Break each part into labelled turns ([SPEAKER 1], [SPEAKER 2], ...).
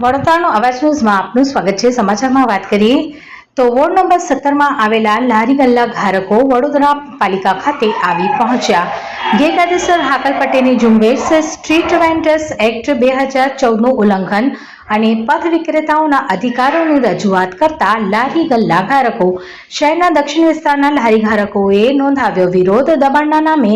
[SPEAKER 1] વડોદરાનો અવાજ ન્યૂઝમાં આપનું સ્વાગત છે. સમાચારમાં વાત કરીએ તો વોર્ડ નંબર સત્તરમાં આવેલા લારી ગલ્લા ધારકો વડોદરા પાલિકા ખાતે આવી પહોંચ્યા. ગેરકાયદેસર હાકલપટ્ટીની ઝુંબેશ સ્ટ્રીટ વેન્ડર્સ એક્ટ બે હજાર ચૌદનું ઉલ્લંઘન અને પથ વિક્રેતાઓના અધિકારોની રજૂઆત કરતા લારી ગલ્લા ધારકો શહેરના દક્ષિણ વિસ્તારના લારી ધારકોએ નોંધાવ્યો વિરોધ. દબાણના નામે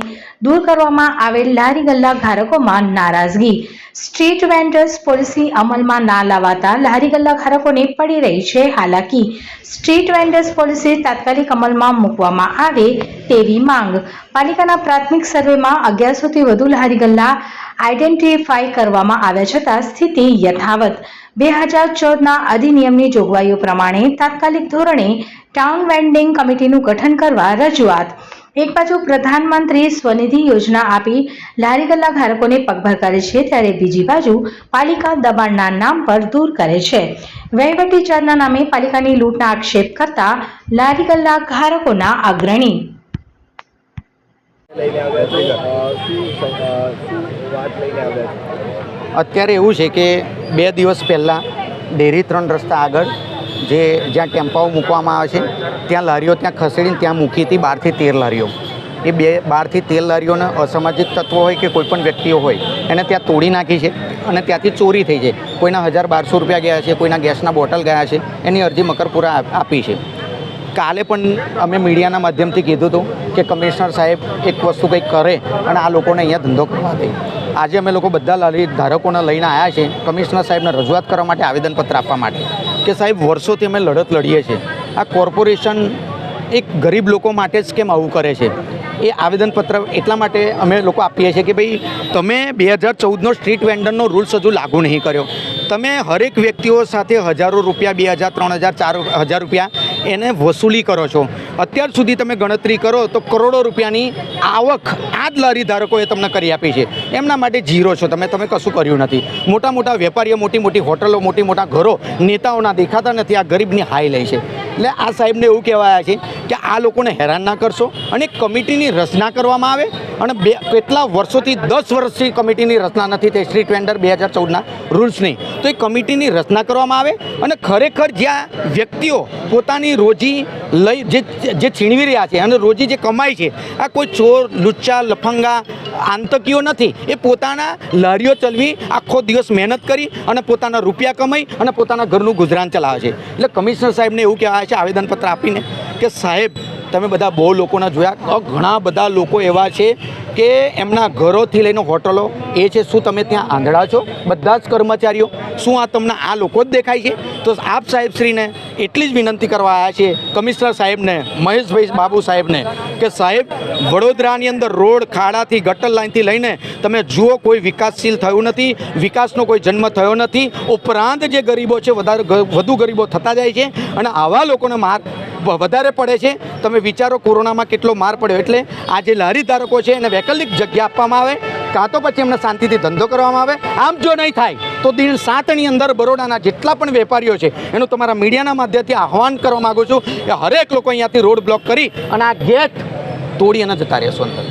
[SPEAKER 1] દૂર કરવામાં આવેલ લારી ગલ્લા ધારકોમાં નારાજગી. સ્ટ્રીટ વેન્ડર્સ પોલિસી અમલમાં ના લાવાતા લારી ગલ્લા ધારકોને પડી રહી છે હાલાકી. સ્ટ્રીટ વેન્ડર્સ પોલિસી તાત્કાલિક અમલમાં મૂકવામાં આવે તેવી માંગ. પાલિકાના પ્રાથમિક સર્વેમાં અગિયારસોથી વધુ લારી ગલ્લા આઈડેન્ટિફાઈ કરવામાં આવ્યા છતાં સ્થિતિ યથાવત. બે હજાર ચૌદના અધિનિયમની જોગવાઈઓ પ્રમાણે તાત્કાલિક ધોરણે ટાઉન વેન્ડિંગ કમિટીનું ગઠન કરવા રજૂઆત. એક બાજુ પ્રધાનમંત્રી સ્વનિધિ યોજના આપી લારી ગલ્લા ધારકોને પગભર કરે છે, ત્યારે બીજી બાજુ પાલિકા દબાણના નામ પર દૂર કરે છે. વહીવટી ચારના નામે પાલિકાની લૂંટના આક્ષેપ કરતા લારી ગલ્લા ધારકોના અગ્રણી
[SPEAKER 2] અત્યારે એવું છે કે બે દિવસ પહેલાં ડેરી ત્રણ રસ્તા આગળ જે જ્યાં ટેમ્પાઓ મૂકવામાં આવે છે, ત્યાં લારીઓ ત્યાં ખસેડીને ત્યાં મૂકી હતી બારથી તેર લારીઓ. એ બે બારથી તેર લારીઓને અસામાજિક તત્વો હોય કે કોઈ પણ વ્યક્તિઓ હોય, એને ત્યાં તોડી નાખી છે અને ત્યાંથી ચોરી થઈ છે. કોઈના હજાર બારસો રૂપિયા ગયા છે, કોઈના ગેસના બોટલ ગયા છે, એની અરજી મકરપુરા આપી છે. કાલે પણ અમે મીડિયાના માધ્યમથી કીધું હતું કે કમિશનર સાહેબ એક વસ્તુ કંઈક કરે અને આ લોકોને અહીંયા ધંધો કરવા દે. આજે અમે લોકો બધા લારી ધારકોને લઈને આવ્યા છે કમિશનર સાહેબને રજૂઆત કરવા માટે આવેદનપત્ર આપવા માટે કે સાહેબ, વર્ષોથી અમે લડત લડીએ છીએ. આ કોર્પોરેશન એક ગરીબ લોકો માટે જ કેમ આવું કરે છે? એ આવેદનપત્ર એટલા માટે અમે લોકો આપીએ છીએ કે ભાઈ, તમે બે હજાર ચૌદનો સ્ટ્રીટ વેન્ડરનો રૂલ્સ હજુ લાગુ નહીં કર્યો. તમે હરેક વ્યક્તિઓ સાથે હજારો રૂપિયા, બે હજાર, ત્રણ હજાર, ચાર હજાર રૂપિયા એને વસૂલી કરો છો. અત્યાર સુધી તમે ગણતરી કરો તો કરોડો રૂપિયાની આવક આ જ લારી ધારકોએ તમને કરી આપી છે. એમના માટે જીરો છો. તમે તમે કશું કર્યું નથી. મોટા મોટા વેપારીઓ, મોટી મોટી હોટલો, મોટી મોટા ઘરો નેતાઓના દેખાતા નથી. આ ગરીબની હાઈ લે છે. એટલે આ સાહેબને એવું કહેવાયા છે કે આ લોકોને હેરાન ના કરશો અને કમિટીની રચના કરવામાં આવે અને બે કેટલા વર્ષોથી, દસ વર્ષથી કમિટીની રચના નથી થઈ. સ્ટ્રીટ વેન્ડર બે હજાર ચૌદના રૂલ્સની. તો એ કમિટીની રચના કરવામાં આવે અને ખરેખર જ્યાં વ્યક્તિઓ પોતાની રોજી લઈ જે જે છીણવી રહ્યા છે અને રોજી જે કમાય છે, આ કોઈ ચોર, લુચ્ચા, લફંગા, આંતકીઓ નથી. એ પોતાના લારીઓ ચલવી આખો દિવસ મહેનત કરી અને પોતાના રૂપિયા કમાઈ અને પોતાના ઘરનું ગુજરાન ચલાવે છે. એટલે કમિશનર સાહેબને એવું કહેવાય છે, આવેદનપત્ર આપીને કે સાહેબ, તમે બધા બહુ લોકોના જોયા. ઘણા બધા લોકો એવા છે કે એમના ઘરોથી લઈને હોટલો, એ છે શું તમે ત્યાં આંધળા છો? બધા જ કર્મચારીઓ, શું આ તમને આ લોકો જ દેખાય છે? તો આપ સાહેબશ્રીને એટલી જ વિનંતી કરવા આવ્યા છે કમિશનર સાહેબને, મહેશભાઈ બાબુ સાહેબને, કે સાહેબ, વડોદરાની અંદર રોડ ખાડાથી, ગટર લાઇનથી લઈને તમે જુઓ, કોઈ વિકાસશીલ થયું નથી, વિકાસનો કોઈ જન્મ થયો નથી, ઉપરાંત જે ગરીબો છે, વધારે વધુ ગરીબો થતા જાય છે, અને આવા લોકોને માર વધારે પડે છે, તમે વિચારો કોરોનામાં કેટલો માર પડ્યો. એટલે આ જે લારી ધારકો છે, એને વૈકલ્પિક જગ્યા આપવામાં આવે કાં તો પછી એમને શાંતિથી ધંધો કરવામાં આવે? આમ જો નહીં થાય, તો દિન સાતની અંદર બરોડાના જેટલા પણ વેપારીઓ છે, એનું તમારા મીડિયાના માધ્યમથી આહવાન કરવા માગું છું કે હરેક લોકો અહીંયાથી રોડ બ્લોક કરી અને આ ગેટ તોડી અને જતા રહેશો અંદર.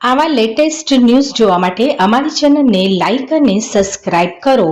[SPEAKER 1] આવા લેટેસ્ટ ન્યૂઝ જોવા માટે અમારી ચેનલને લાઈક અને સબસ્ક્રાઇબ કરો.